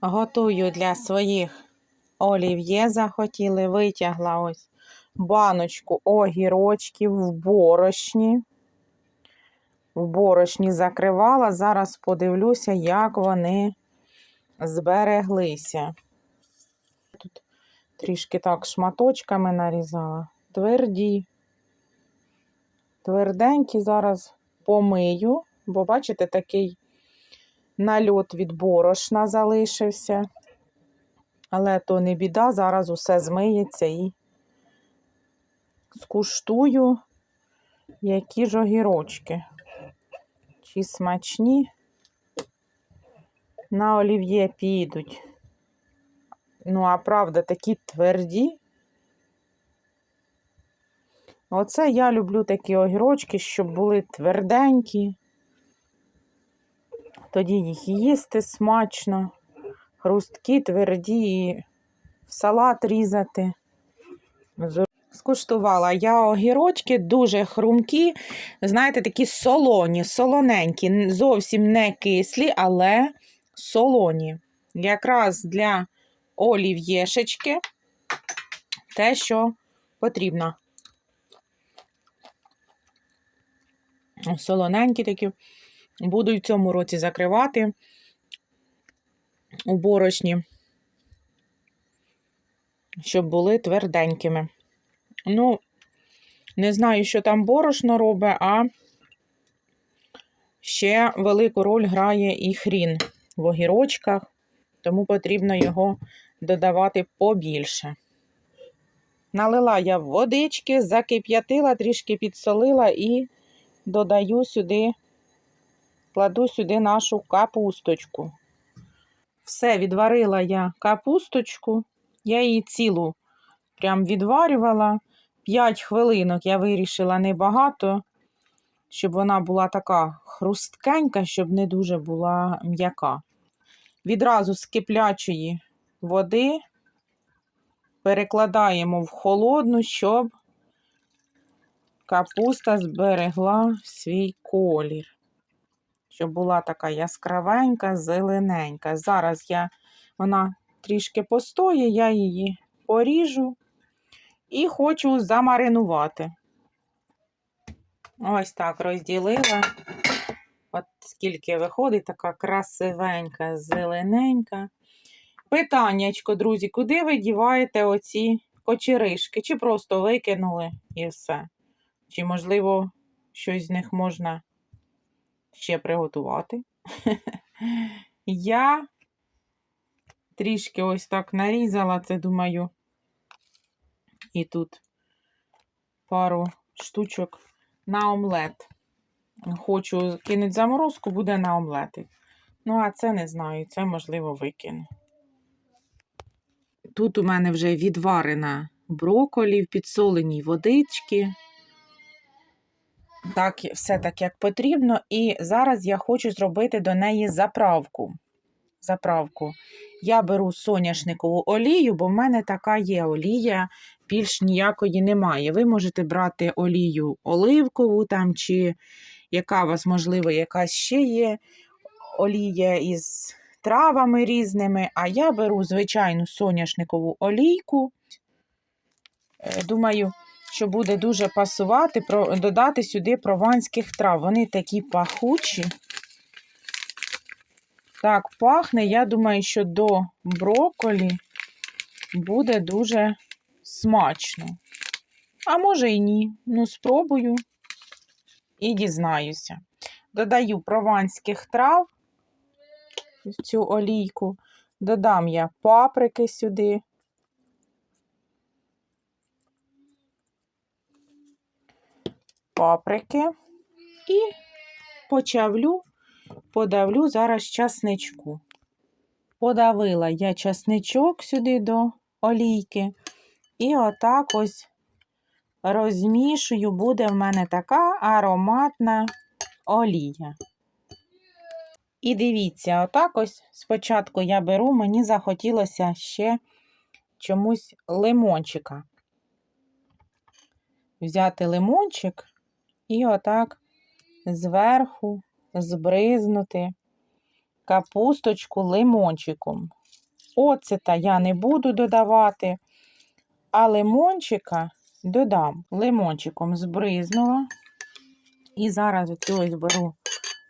Готую для своїх олів'є захотіли. Витягла ось баночку огірочків в борошні. В борошні закривала. Зараз подивлюся, як вони збереглися. Тут трішки так шматочками нарізала. Тверді. Тверденькі зараз помию, бо, бачите, такий нальот від борошна залишився. Але то не біда, зараз усе змиється і скуштую, які ж огірочки. Чи смачні на олів'є підуть. Ну, а правда, такі тверді. Оце я люблю такі огірочки, щоб були тверденькі. Тоді їх їсти смачно, хрусткі, тверді, салат різати. Скуштувала я огірочки дуже хрумкі, знаєте, такі солоні, солоненькі, зовсім не кислі, але солоні. Якраз для олів'єшечки те, що потрібно. Солоненькі такі. Буду в цьому році закривати у борошні, щоб були тверденькими. Ну, не знаю, що там борошно робить, а ще велику роль грає і хрін в огірочках, тому потрібно його додавати побільше. Налила я водички, закип'ятила, трішки підсолила і додаю сюди кладу сюди нашу капусточку. Все, відварила я капусточку, я її цілу прям відварювала. 5 хвилинок я вирішила небагато, щоб вона була така хрусткенька, щоб не дуже була м'яка. Відразу з киплячої води перекладаємо в холодну, щоб капуста зберегла свій колір щоб була така яскравенька, зелененька. Зараз я, вона трішки постоє, я її поріжу і хочу замаринувати. Ось так розділила. От скільки виходить, така красивенька, зелененька. Питаннячко, друзі, куди ви діваєте оці кочеришки? Чи просто викинули і все? Чи, можливо, щось з них можна ще приготувати. Я трішки ось так нарізала це, думаю, і тут пару штучок на омлет. Хочу кинути заморозку, буде на омлети. Ну, а це не знаю, це, можливо, викину. Тут у мене вже відварена броколі в підсоленій водички так, все так, як потрібно. І зараз я хочу зробити до неї заправку. Заправку. Я беру соняшникову олію, бо в мене така є олія, більш ніякої немає. Ви можете брати олію оливкову там, чи яка у вас, можливо, якась ще є олія із травами різними. А я беру звичайну соняшникову олійку. Е, думаю, що буде дуже пасувати, додати сюди прованських трав. Вони такі пахучі. Так, пахне, я думаю, що до броколі буде дуже смачно. А може і ні. Ну, спробую і дізнаюся. Додаю прованських трав в цю олійку. Додам я паприки сюди. Паприки і почавлю, подавлю зараз часничку. Подавила я часничок сюди до олійки, і отак ось розмішую, буде в мене така ароматна олія. І дивіться, отак ось спочатку я беру, мені захотілося ще чомусь лимончика. Взяти лимончик і отак зверху збризнути капусточку лимончиком. Оцета я не буду додавати, а лимончика додам. Лимончиком збризнула. І зараз оцю ось беру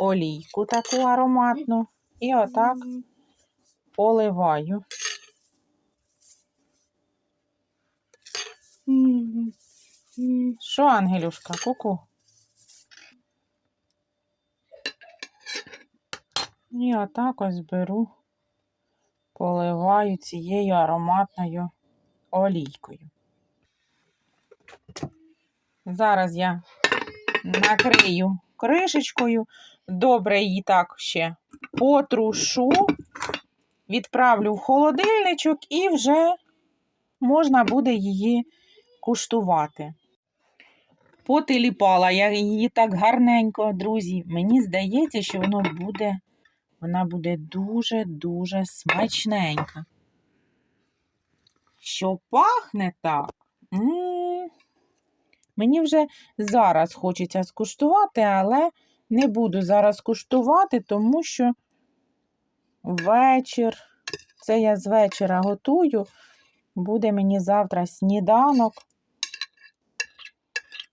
олійку таку ароматну. І отак поливаю. Що, Ангелюшка, ку-ку? І отак ось беру, поливаю цією ароматною олійкою. Зараз я накрию кришечкою, добре її так ще потрушу, відправлю в холодильничок і вже можна буде її куштувати. Потиліпала я її так гарненько, друзі. Мені здається, що воно буде, вона буде дуже-дуже смачненька. Що пахне так? М Мені вже зараз хочеться скуштувати, але не буду зараз куштувати, тому що вечір, це я з вечора готую, буде мені завтра сніданок.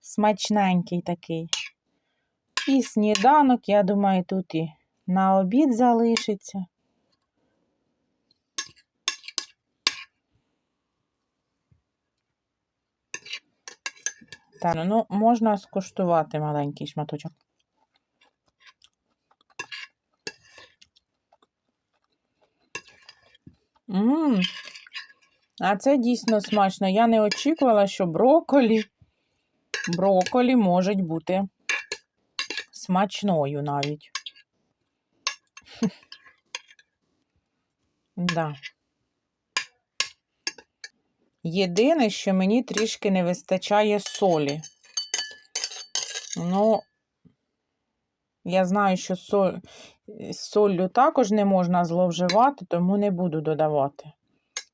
Смачненький такий. І сніданок, я думаю, тут і на обід залишиться. Так, ну можна скуштувати маленький шматочок. Ммм, а це дійсно смачно. Я не очікувала, що брокколі, брокколі можуть бути смачною навіть. Да. Єдине, що мені трішки не вистачає солі. Ну, я знаю, що соль, з соллю також не можна зловживати, тому не буду додавати.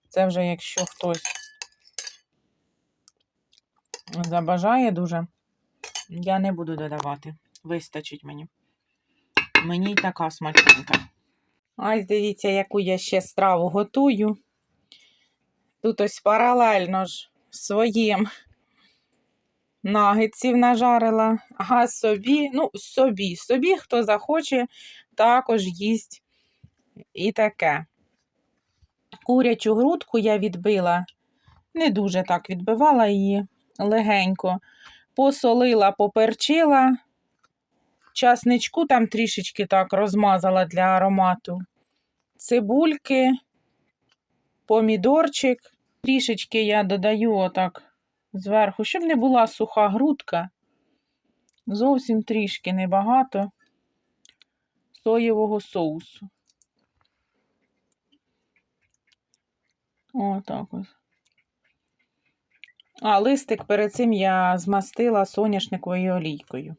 Це вже якщо хтось забажає дуже, я не буду додавати. Вистачить мені. Мені й така смачненька. Ось дивіться, яку я ще страву готую. Тут ось паралельно ж своїм нагетсів нажарила, а собі, ну, собі, собі, хто захоче, також їсть і таке. Курячу грудку я відбила, не дуже так відбивала її легенько, посолила, поперчила, часничку там трішечки так розмазала для аромату, цибульки, помідорчик. Трішечки я додаю отак зверху, щоб не була суха грудка. Зовсім трішки небагато соєвого соусу. Отак ось. А листик перед цим я змастила соняшниковою олійкою.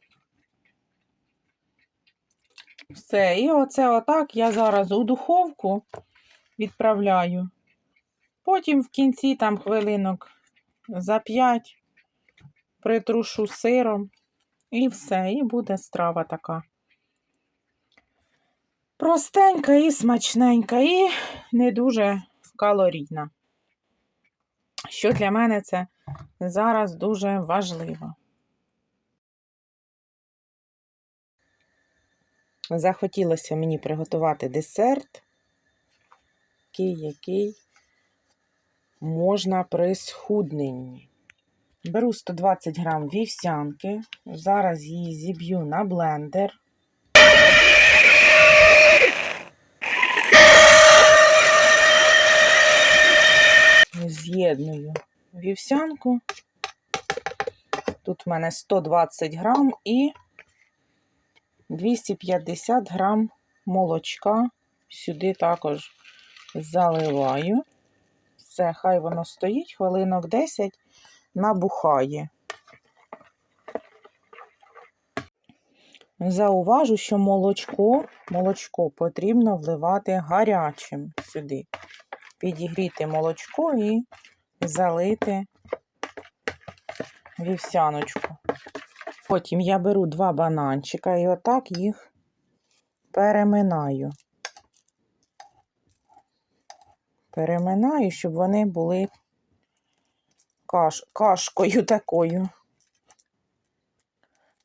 Все, і оце отак я зараз у духовку відправляю. Потім в кінці там хвилинок за 5 притрушу сиром і все, і буде страва така. Простенька і смачненька, і не дуже калорійна. Що для мене це зараз дуже важливо. Захотілося мені приготувати десерт, який, який можна при схудненні. Беру 120 грам вівсянки, зараз її зіб'ю на блендер. З'єдную вівсянку. Тут в мене 120 грам і 250 грам молочка. Сюди також заливаю. Все, хай воно стоїть, хвилинок 10 набухає. Зауважу, що молочко, молочко потрібно вливати гарячим сюди. Підігріти молочко і залити вівсяночку. Потім я беру два бананчика і отак їх переминаю. переминаю, щоб вони були каш... кашкою такою.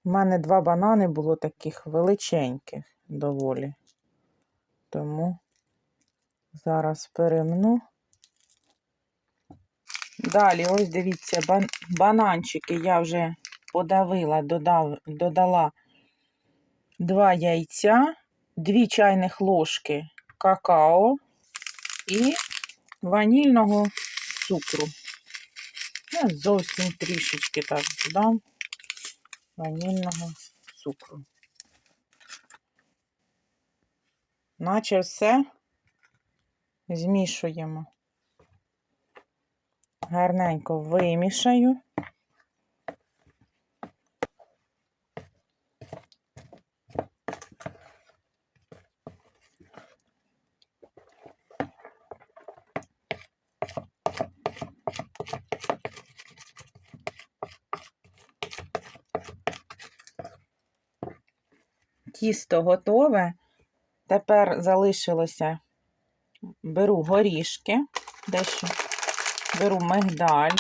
У мене два банани було таких величеньких доволі. Тому зараз перемну. Далі, ось дивіться, бан... бананчики я вже подавила, додав... додала два яйця, дві чайних ложки какао і ванільного цукру. Я зовсім трішечки так додам ванільного цукру. Наче все змішуємо. Гарненько вимішаю. Тісто готове. Тепер залишилося беру горішки, дещо беру мигдаль.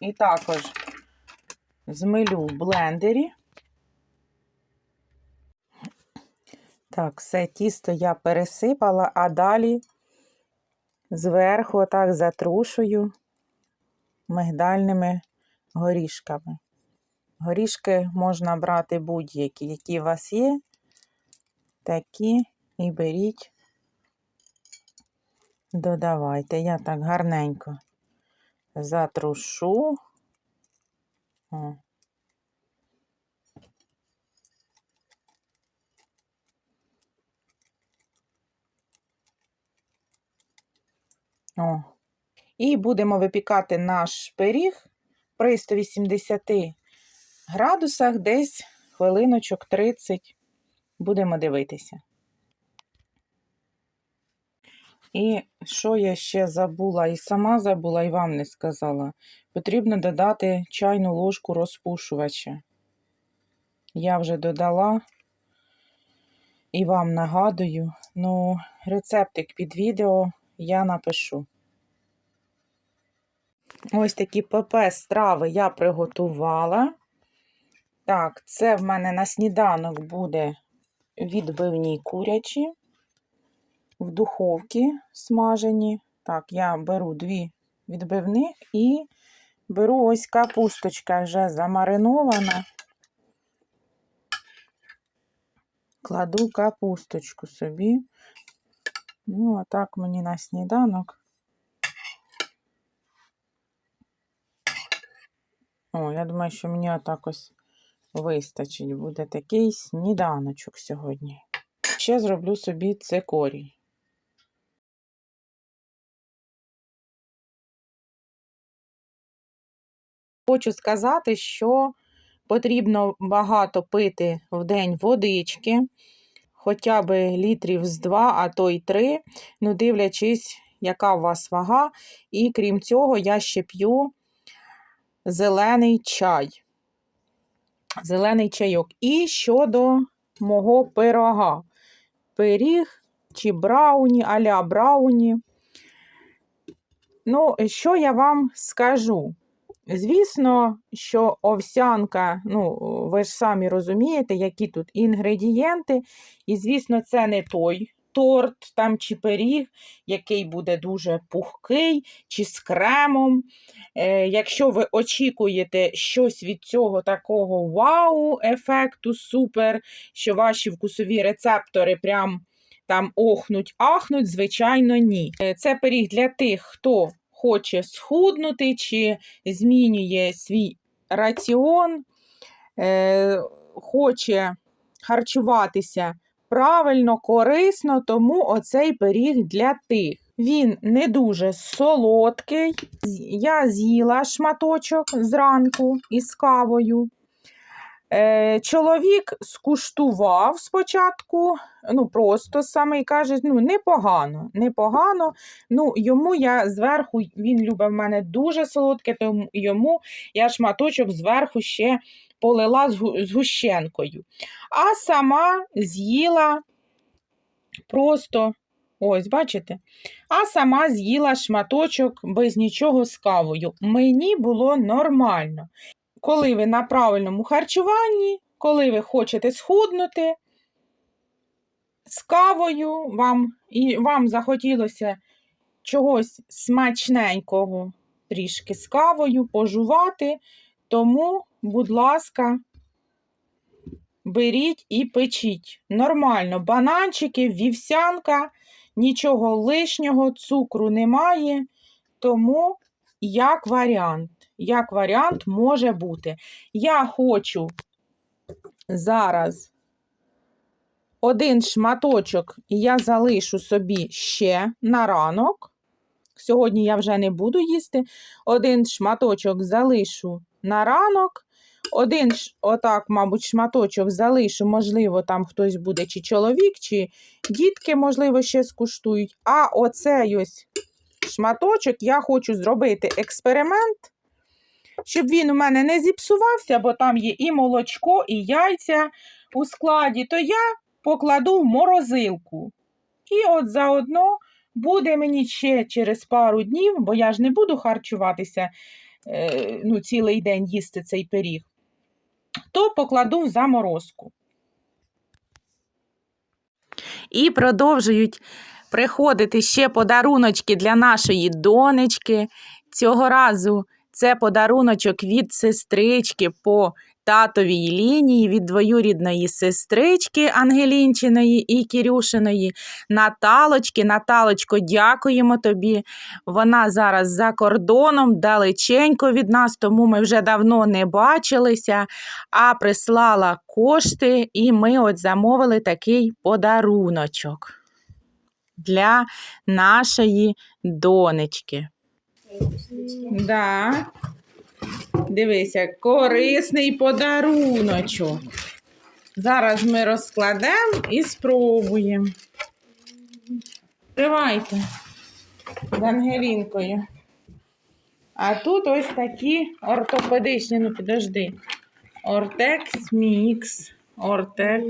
І також змилю в блендері. Так, все тісто я пересипала, а далі зверху отак затрушую мигдальними горішками. Горішки можна брати будь-які, які у вас є, такі і беріть, додавайте. Я так гарненько затрушу. О. О. І будемо випікати наш пиріг при 180 градусах десь хвилиночок 30. Будемо дивитися. І що я ще забула, і сама забула, і вам не сказала. Потрібно додати чайну ложку розпушувача. Я вже додала і вам нагадую, ну, рецептик під відео я напишу. Ось такі ПП страви я приготувала. Так, це в мене на сніданок буде відбивні курячі в духовці смажені. Так, я беру дві відбивни і беру ось капусточка вже замаринована. Кладу капусточку собі. Ну, а так мені на сніданок. О, я думаю, що мені отак ось вистачить. Буде такий сніданочок сьогодні. Ще зроблю собі цикорій. Хочу сказати, що потрібно багато пити в день водички, хоча б літрів з 2, а то й 3, ну дивлячись, яка у вас вага. І крім цього, я ще п'ю зелений чай. Зелений чайок. І щодо мого пирога. Пиріг чи брауні, аля брауні. Ну, що я вам скажу? Звісно, що овсянка, ну, ви ж самі розумієте, які тут інгредієнти. І, звісно, це не той торт там чи пиріг, який буде дуже пухкий чи з кремом. Е, Якщо ви очікуєте щось від цього такого вау-ефекту, супер, що ваші вкусові рецептори прям там охнуть-ахнуть, звичайно, ні. Е, Це пиріг для тих, хто хоче схуднути чи змінює свій раціон, е, хоче харчуватися правильно, корисно, тому оцей пиріг для тих. Він не дуже солодкий. Я з'їла шматочок зранку із кавою. Е, чоловік скуштував спочатку, ну просто саме і каже, ну непогано, непогано. Ну, йому я зверху, він любить в мене дуже солодке, тому йому я шматочок зверху ще полила згу- згущенкою. А сама з'їла просто, ось, бачите? А сама з'їла шматочок без нічого з кавою. Мені було нормально. Коли ви на правильному харчуванні, коли ви хочете схуднути з кавою, вам, і вам захотілося чогось смачненького трішки з кавою, пожувати, тому, будь ласка, беріть і печіть. Нормально, бананчики, вівсянка, нічого лишнього, цукру немає, тому як варіант, як варіант може бути. Я хочу зараз один шматочок я залишу собі ще на ранок. Сьогодні я вже не буду їсти. Один шматочок залишу на ранок. Один, ш- отак, мабуть, шматочок залишу, можливо, там хтось буде, чи чоловік, чи дітки, можливо, ще скуштують. А оцей ось шматочок я хочу зробити експеримент, щоб він у мене не зіпсувався, бо там є і молочко, і яйця у складі, то я покладу в морозилку. І от заодно буде мені ще через пару днів, бо я ж не буду харчуватися е, ну, цілий день їсти цей пиріг, то покладу в заморозку. І продовжують приходити ще подаруночки для нашої донечки. Цього разу це подаруночок від сестрички по татовій лінії, від двоюрідної сестрички Ангелінчиної і Кірюшиної. Наталочки. Наталочко, дякуємо тобі. Вона зараз за кордоном, далеченько від нас, тому ми вже давно не бачилися, а прислала кошти, і ми от замовили такий подаруночок для нашої донечки. Да. Дивися, корисний подаруночок. Зараз ми розкладемо і спробуємо. Тривайте з Ангелінкою. А тут ось такі ортопедичні, ну підожди. Ортекс Мікс. Ортек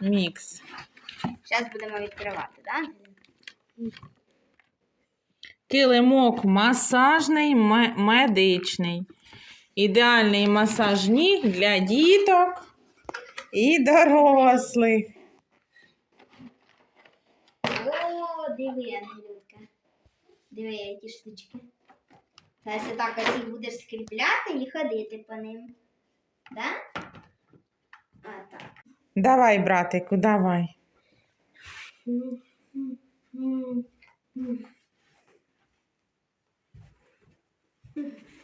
Мікс. Зараз будемо відкривати, так? Килимок масажний, медичний. Ідеальний масаж ніг для діток і дорослих. О, диви, Ангелютка. Диви, які штучки. Зараз отак ось їх будеш скріпляти і ходити по ним. Да? А так. Давай, братику, давай.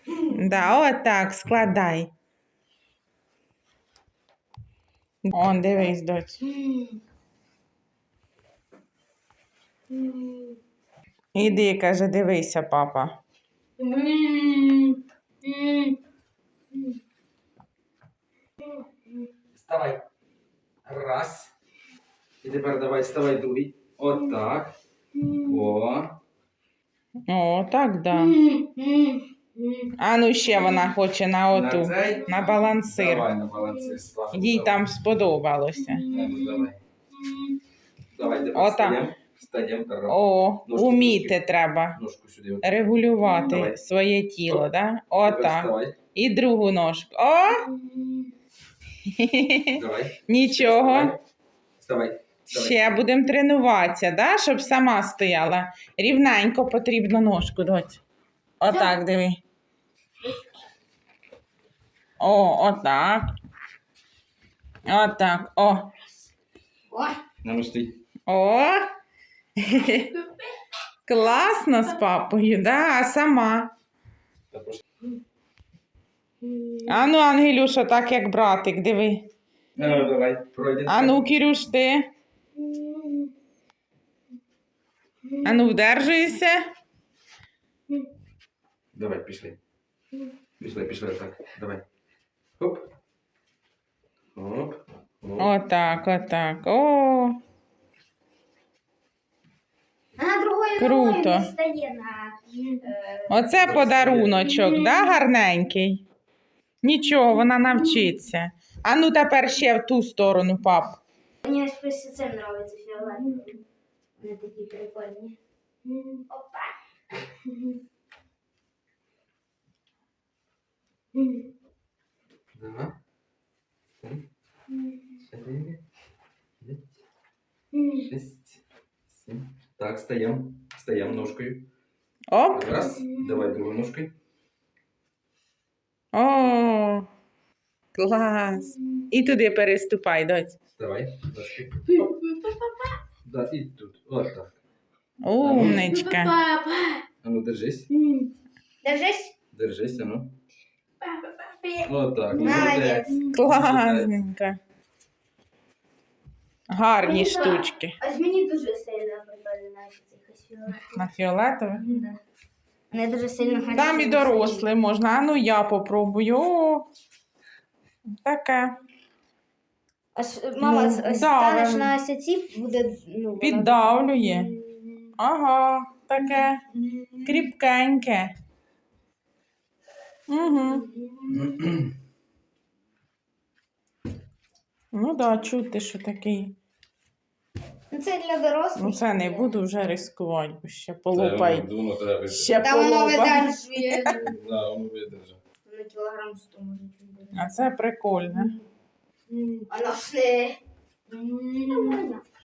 Да, отак, складай. Он, дивись, доць. Іди, каже, дивися, папа. Вставай. Раз. І тепер давай вставай другий. От так. О. О, так, да. А ну ще вона хоче на оту, На цей? на балансир. Давай на балансир. Слава. Їй там сподобалося. Давай. Давай, тепер Отак. встаємо. О, Ножку уміти сюди. треба Ножку сюди. регулювати Давай. своє тіло, да? Отак. І другу ножку. О! Давай. Нічого. Вставай. Вставай. Вставай. Ще будемо тренуватися, да? щоб сама стояла. Рівненько потрібно ножку, доць. Отак, диви. О, отак. Отак. О. О. О. Класно з папою, да? А сама. Ану, Ангелюша, так як братик, диви. Ну, давай. Пройдемо. Ану, Кірюш, ти. Ану, вдержуйся. Давай, пішли. Пішли, пішли, так. Давай. Хоп. Хоп. Отак, отак. О. а на другою Круто. ногою не стає на... Е, Оце подаруночок, да, гарненький. Нічого, вона навчиться. А ну тепер ще в ту сторону, пап. Мені ось просто це подобається фіолетовий. Вони такі прикольні. Опа. Так, стаємо. Стаємо ножкою. Оп. Раз. Давай другою ножкою. О, клас. І туди переступай, доць. Вставай. Ножки. Да, і тут. От так. Умничка. А ну держись. Держись. Держись, а ну. От так. Молодець. Молодець. Класненько. Гарні штучки. Ось мені дуже сильно прикольно наші. На фіолетове. Да. Вони дуже сильно гарні. Там і дорослий можна. А ну я попробую. О, таке. Ось, мама, Ну, ось станеш на осяці, буде, ну, вона- Піддавлює. Ага, таке кріпкеньке. Угу. Ну да, чути, що такий. Ну, це для дорослих. Ну це не буду вже ризикувати, бо ще Це полупай. воно треба Ще Та воно полупай. Да, воно. На кілограм 100 може бути. А це прикольно. А не... Нормально.